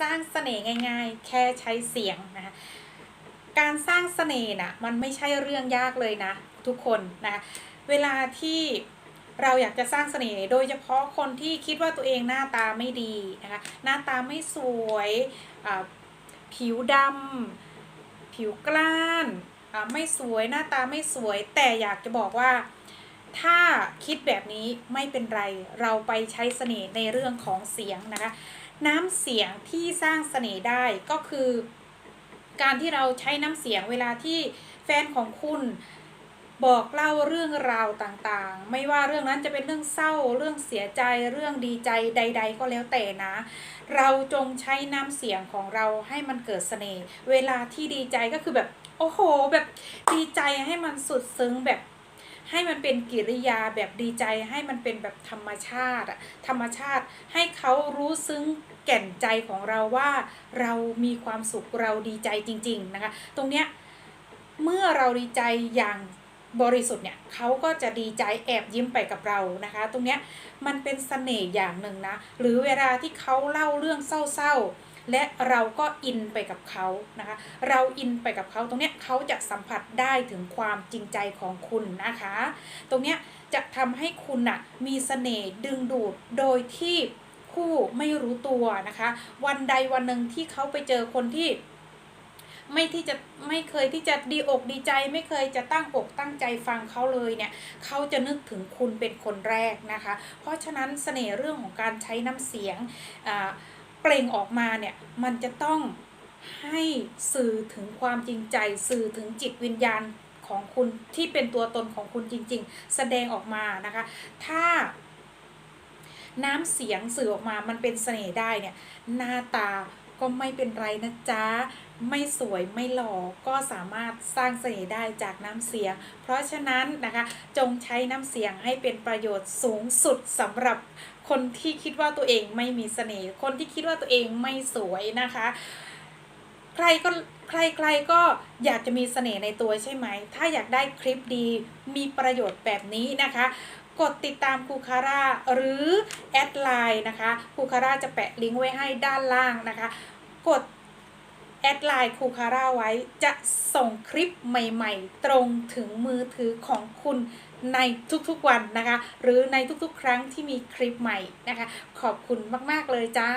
สร้างเสน่ห์ง่าย ๆ แค่ใช้เสียงนะคะการสร้างเสน่ห์น่ะมันไม่ใช่เรื่องยากเลยนะ ทุกคนนะคะเวลาที่เราอยากจะสร้างเสน่ห์โดยเฉพาะคนที่คิดว่าตัวเองหน้าตาไม่ดีนะคะหน้าตาไม่สวยผิวดำผิวกล้านไม่สวยหน้าตาไม่สวย แต่อยากจะบอกว่าถ้าคิดแบบนี้ไม่เป็นไรเราไปใช้เสน่ห์ในเรื่องของเสียงนะคะ น้ำเสียงที่สร้างเสน่ห์ได้ก็คือ การที่เราใช้น้ำเสียงเวลาที่แฟนของคุณบอกเล่าเรื่องราวต่างๆ ไม่ว่าเรื่องนั้นจะเป็นเรื่องเศร้า เรื่องเสียใจ เรื่องดีใจใด ๆ ก็แล้วแต่นะ เราจงใช้น้ำเสียงของเราให้มันเกิดเสน่ห์ เวลาที่ดีใจก็คือแบบ โอ้โห แบบดีใจให้มันสุดซึ้งแบบ ให้มันเป็นกิริยาแบบดีใจ ให้มันเป็นแบบธรรมชาติอะธรรมชาติให้เขารู้ซึ้งแก่นใจของเราว่าเรามีความสุขเราดีใจจริง ๆ นะคะ ตรงเนี้ยเมื่อเราดีใจอย่างบริสุทธิ์เนี่ยเขาก็จะดีใจแอบยิ้มไปกับเรานะคะ ตรงเนี้ยมันเป็นเสน่ห์อย่างหนึ่งนะ หรือเวลาที่เขาเล่าเรื่องเศร้าๆ และเราก็อินไปกับเขานะคะ เราอินไปกับเขาตรงเนี้ยเขาจะสัมผัสได้ถึงความจริงใจของคุณนะคะ ตรงเนี้ยจะทำให้คุณน่ะมีเสน่ห์ดึงดูดโดยที่คู่ไม่รู้ตัวนะคะ วันใดวันหนึ่งที่เขาไปเจอคนที่ไม่ที่จะไม่เคยที่จะดีอกดีใจ ไม่เคยจะตั้งอกตั้งใจฟังเขาเลยเนี่ยเขาจะนึกถึงคุณเป็นคนแรกนะคะ เพราะฉะนั้นเสน่ห์เรื่องของการใช้น้ำเสียงอ่า ปล่งออกมาเนี่ยมันจะต้องให้สื่อถึงความจริงใจ สื่อถึงจิตวิญญาณของคุณที่เป็นตัวตนของคุณจริง ๆ แสดงออกมานะคะ ถ้า น้ำเสียงสื่อออกมามันเป็นเสน่ห์ได้เนี่ยหน้าตา ก็ไม่เป็นไรนะจ๊ะ ไม่สวยไม่หล่อก็สามารถสร้างเสน่ห์ได้จากน้ำเสียง เพราะฉะนั้นนะคะจงใช้น้ำเสียงให้เป็นประโยชน์สูงสุดสำหรับคนที่คิดว่าตัวเองไม่มีเสน่ห์คนที่คิดว่าตัวเองไม่สวยนะคะ ใครก็ ใครๆก็อยากจะมีเสน่ห์ในตัวใช่ไหม ถ้าอยากได้คลิปดีมีประโยชน์แบบนี้นะคะ กดติดตามครูคาร่าหรือ แอดไลน์นะคะครูคาร่าจะแปะลิงก์ไว้ให้ด้านล่างนะคะ กดแอดไลน์ครูคาร่าไว้จะส่งคลิปใหม่ๆ ตรงถึงมือถือของคุณในทุกๆวันนะคะ หรือในทุกๆ ครั้งที่มีคลิปใหม่นะคะ ขอบคุณมากๆเลยจ้า